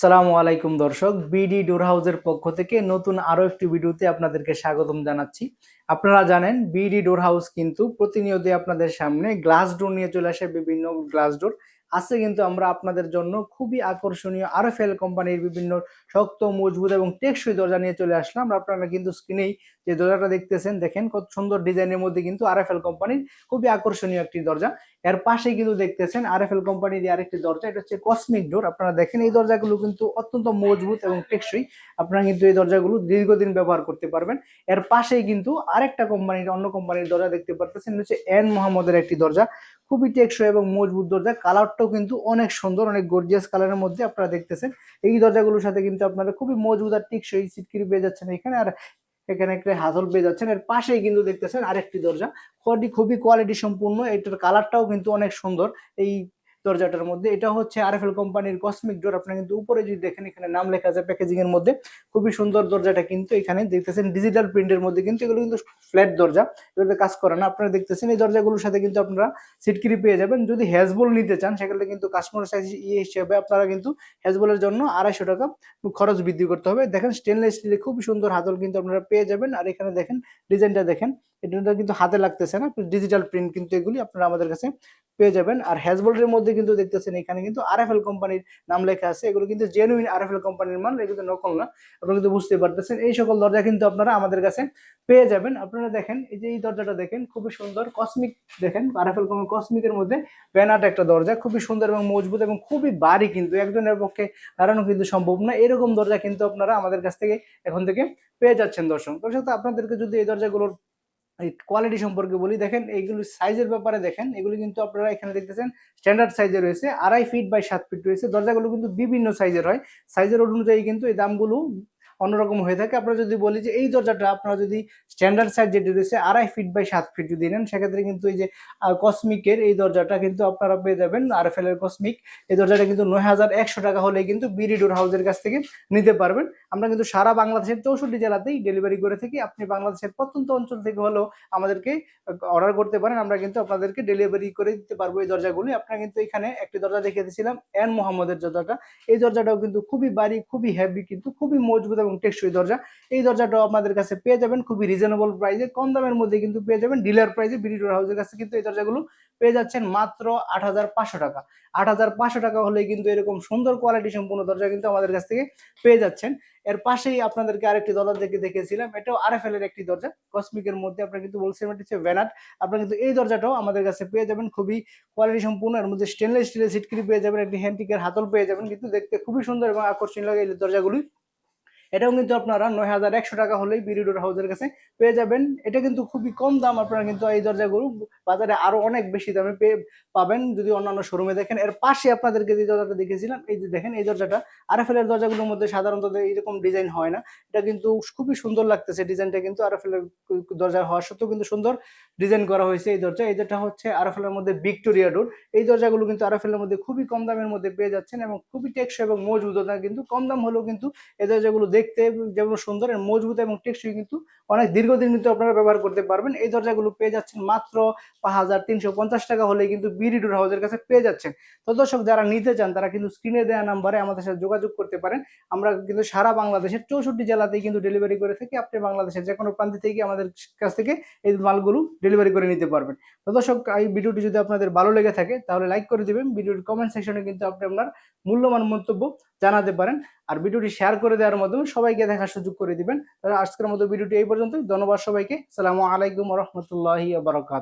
আসসালামু আলাইকুম দর্শক, বিডি ডোর হাউসের পক্ষ থেকে নতুন আরও একটি ভিডিওতে আপনাদেরকে স্বাগতম জানাচ্ছি। আপনারা জানেন, বিডি ডোর হাউস কিন্তু প্রতিনিয়ত আপনাদের সামনে গ্লাস ডোর নিয়ে চলে আসে বিভিন্ন গ্লাস ডোর। আছে কিন্তু আমরা আপনাদের জন্য খুবই আকর্ষণীয় আরএফএল কোম্পানির বিভিন্ন শক্ত, মজবুত এবং টেকসই দরজা নিয়ে চলে আসলাম। আপনারা কিন্তু স্ক্রিনেই যে দরজাটা দেখতেছেন, দেখেন কত সুন্দর ডিজাইনের মধ্যে কিন্তু আরএফএল কোম্পানির খুবই আকর্ষণীয় একটি দরজা। এর পাশেই কিন্তু দেখতেছেন আরএফএল কোম্পানির আরেকটি দরজা, এটা হচ্ছে কসমিক ডোর। আপনারা দেখেন এই দরজাগুলো কিন্তু অত্যন্ত মজবুত এবং টেকসই। আপনারা কিন্তু এই দরজাগুলো দীর্ঘদিন ব্যবহার করতে পারবেন। এর পাশেই কিন্তু আরেকটা কোম্পানির, অন্য কোম্পানির দরজা দেখতে পারতেছেন হচ্ছে এন মোহাম্মদের একটি দরজা। খুবই টেকসই এবং মজবুত দরজা। কালারটাও কিন্তু অনেক সুন্দর, অনেক গর্জিয়াস কালারের মধ্যে আপনারা দেখতেছেন। এই দরজাগুলোর সাথে কিন্তু আপনারা খুবই মজবুত আর টেকসই সিটকিরি পেয়ে যাচ্ছেন এখানে। আর এখানে একটা হাজল পেয়ে যাচ্ছেন। এর পাশেই কিন্তু দেখতেছেন আরেকটি দরজা। খুবই কোয়ালিটি সম্পূর্ণ। এটার কালারটাও কিন্তু অনেক সুন্দর। এই দরজাটার মধ্যে। এটা হচ্ছে আরএফএল কোম্পানির কসমিক ডোর আপনারা কিন্তু উপরে যদি দেখেন, এখানে নাম লেখা আছে প্যাকেজিং এর মধ্যে। খুবই সুন্দর দরজাটা কিন্তু এখানে দেখতেছেন। ডিজিটাল প্রিন্টের মধ্যে কিন্তু এগুলো কিন্তু ফ্ল্যাট দরজা। এগুলোতে কাজ করে না। আপনারা দেখতেছেন এই দরজাগুলোর সাথে কিন্তু আপনারা সিটকিরি পেয়ে যাবেন। যদি হ্যাজবল নিতে চান, সেক্ষেত্রে কিন্তু কাস্টমার সাইজ ইয়ে হিসেবে আপনারা কিন্তু হ্যাজবলের জন্য আড়াইশো টাকা খরচ বৃদ্ধি করতে হবে। দেখেন স্টেনলেস স্টিলে খুবই সুন্দর হাতল কিন্তু আপনারা পেয়ে যাবেন। আর এখানে দেখেন, ডিজাইনটা দেখেন। এটা কিন্তু হাতে লাগতেছে না। ডিজিটাল প্রিন্ট কিন্তু এগুলি আপনারা আমাদের কাছে পেয়ে যাবেন। আর হ্যাজবোল্ডের মধ্যে কিন্তু দেখতেছেন, এখানে কিন্তু আরএফএল কোম্পানির নাম লেখা আছে। এগুলো কিন্তু জেনুইন আরএফএল কোম্পানির মাল, এগুলো নকল না। আপনারা কিন্তু বুঝতে পারতেছেন, এই সকল দরজা কিন্তু আপনারা আমাদের কাছে পেয়ে যাবেন। আপনারা দেখেন, এই যে এই দরজাটা দেখেন, খুবই সুন্দর কসমিক দেখেন আরএফএল কোম্পানি কসমিকের মধ্যে ব্যানাট একটা দরজা, খুবই সুন্দর এবং মজবুত এবং খুবই ভারী কিন্তু, একজনের পক্ষে দাঁড়ানো কিন্তু সম্ভব না। এরকম দরজা কিন্তু আপনারা আমাদের কাছ থেকে এখন থেকে পেয়ে যাচ্ছেন দর্শক। দর্শক, আপনাদেরকে যদি এই দরজাগুলোর কোয়ালিটি সম্পর্কে বলি, দেখেন এইগুলো সাইজের ব্যাপারে দেখেন, এগুলো কিন্তু আপনারা এখানে দেখতেছেন স্ট্যান্ডার্ড সাইজে রয়েছে, আড়াই ফিট বাই সাত ফিট রয়েছে, দরজাগুলো কিন্তু বিভিন্ন সাইজের হয় সাইজের অনুযায়ী কিন্তু এই দামগুলো অন্যরকম হয়ে থাকে। আপনারা যদি বলি যে এই দরজাটা আপনারা যদি স্ট্যান্ডার্ড সাইজ যেটি রয়েছে, আড়াই ফিট বাই সাত ফিট যদি নেন, সেক্ষেত্রে কিন্তু এই যে কসমিকের এই দরজাটা কিন্তু আপনারা পেয়ে যাবেন। আর এফ এর কসমিক এই দরজাটা কিন্তু নয় হাজার একশো টাকা হলে কিন্তু বিডি ডোর হাউসের কাছ থেকে নিতে পারবেন। আমরা কিন্তু সারা বাংলাদেশের চৌষট্টি জেলাতেই ডেলিভারি করে থাকি। আপনি বাংলাদেশের প্রত্যন্ত অঞ্চল থেকে হলেও আমাদেরকে অর্ডার করতে পারেন। আমরা কিন্তু আপনাদেরকে ডেলিভারি করে দিতে পারব এই দরজাগুলি। আপনারা কিন্তু এখানে একটি দরজা দেখিয়ে দিয়েছিলাম এন মোহাম্মদের দরজাটা। এই দরজাটাও কিন্তু খুবই বাড়ি, খুবই হেভি কিন্তু খুবই মজবুত এবং টেকসই দরজা, এই দরজাটাও আপনাদের কাছে পেয়ে যাবেন খুবই রিজনেবল প্রাইসে কম দামের মধ্যে কিন্তু পেয়ে যাবেন ডিলার প্রাইসে বিডি ডোর হাউসের কাছে কিন্তু এই দরজাগুলো পেয়ে যাচ্ছেন মাত্র আট হাজার পাঁচশো টাকা। আট হাজার পাঁচশো টাকা হলে কিন্তু এরকম সুন্দর কোয়ালিটি সম্পূর্ণ দরজা কিন্তু আমাদের কাছ থেকে পেয়ে যাচ্ছেন। এর পাশেই আপনাদেরকে আরেকটি দরজা দেখে দেখেছিলাম এটাও আর এফ এর একটি দরজা। কসমিকের মধ্যে আপনারা কিন্তু বলছিলেন এটা হচ্ছে ভ্যানাট আপনারা কিন্তু এই দরজাটাও আমাদের কাছে পেয়ে যাবেন খুবই কোয়ালিটি সম্পূর্ণ। এর মধ্যে স্টেনলেস স্টিলের সিটকিরি পেয়ে যাবেন, একটি হ্যান্ডিকের হাতল পেয়ে যাবেন। কিন্তু দেখতে খুবই সুন্দর এবং আকর্ষণীয় লাগে এই দরজাগুলি। এটাও কিন্তু আপনারা নয় হাজার একশো টাকা হলেই বিরিডোর হাউসের কাছে পেয়ে যাবেন। এটা কিন্তু খুবই কম দাম আপনারা কিন্তু এই দরজাগুলো বাজারে আরও অনেক বেশি দামে পেয়ে পাবেন। যদি অন্যান্য শোরুমে দেখেন, এর পাশে আপনাদেরকে যে দরজাটা দেখেছিলাম এই যে দেখেন, এই দরজাটা আরএফএল এর দরজাগুলোর মধ্যে সাধারণত এইরকম ডিজাইন হয় না। এটা কিন্তু খুবই সুন্দর লাগতেছে ডিজাইনটা কিন্তু আরএফএল এর দরজা হওয়া সত্ত্বেও কিন্তু সুন্দর ডিজাইন করা হয়েছে এই দরজা। এই যেটা হচ্ছে আরএফএল এর মধ্যে ভিক্টোরিয়া ডোর। এই দরজাগুলো কিন্তু আরএফএল এর মধ্যে খুবই কম দামের মধ্যে পেয়ে যাচ্ছেন এবং খুবই টেকসই এবং মজবুত। কিন্তু কম দাম হলেও কিন্তু এই দরজাগুলো দেখতে যেমন সুন্দর মজবুত এবং টেকসই কিন্তু অনেক দীর্ঘদিন কিন্তু আপনারা ব্যবহার করতে পারবেন। এই দরজাগুলো পেয়ে যাচ্ছেন মাত্র পাঁচ হাজার তিনশো পঞ্চাশ টাকা হলে কিন্তু বিডি ডোর হাউসের কাছে পেয়ে যাচ্ছেন। তো দর্শক, যারা নিতে চান তারা কিন্তু স্ক্রিনে দেওয়া নাম্বারে আমাদের সাথে যোগাযোগ করতে পারেন। আমরা কিন্তু সারা বাংলাদেশের চৌষট্টি জেলাতেই কিন্তু ডেলিভারি করে থাকি। আপনি বাংলাদেশের যে কোনো প্রান্ত থেকে আমাদের কাছ থেকে এই মালগুলো ডেলিভারি করে নিতে পারবেন। তো দর্শক, এই ভিডিওটি যদি আপনাদের ভালো লেগে থাকে তাহলে লাইক করে দিবেন। ভিডিওর কমেন্ট সেকশনে কিন্তু আপনি আপনার মূল্যবান মন্তব্য জানাতে পারেন। আর ভিডিওটি শেয়ার করে দেওয়ার মাধ্যমে সবাইকে দেখার সুযোগ করে দিবেন। তাহলে আজকের মতো ভিডিওটি এই পর্যন্তই। ধন্যবাদ সবাইকে। সালামু আলাইকুম রহমতুল্লাহি বারকাত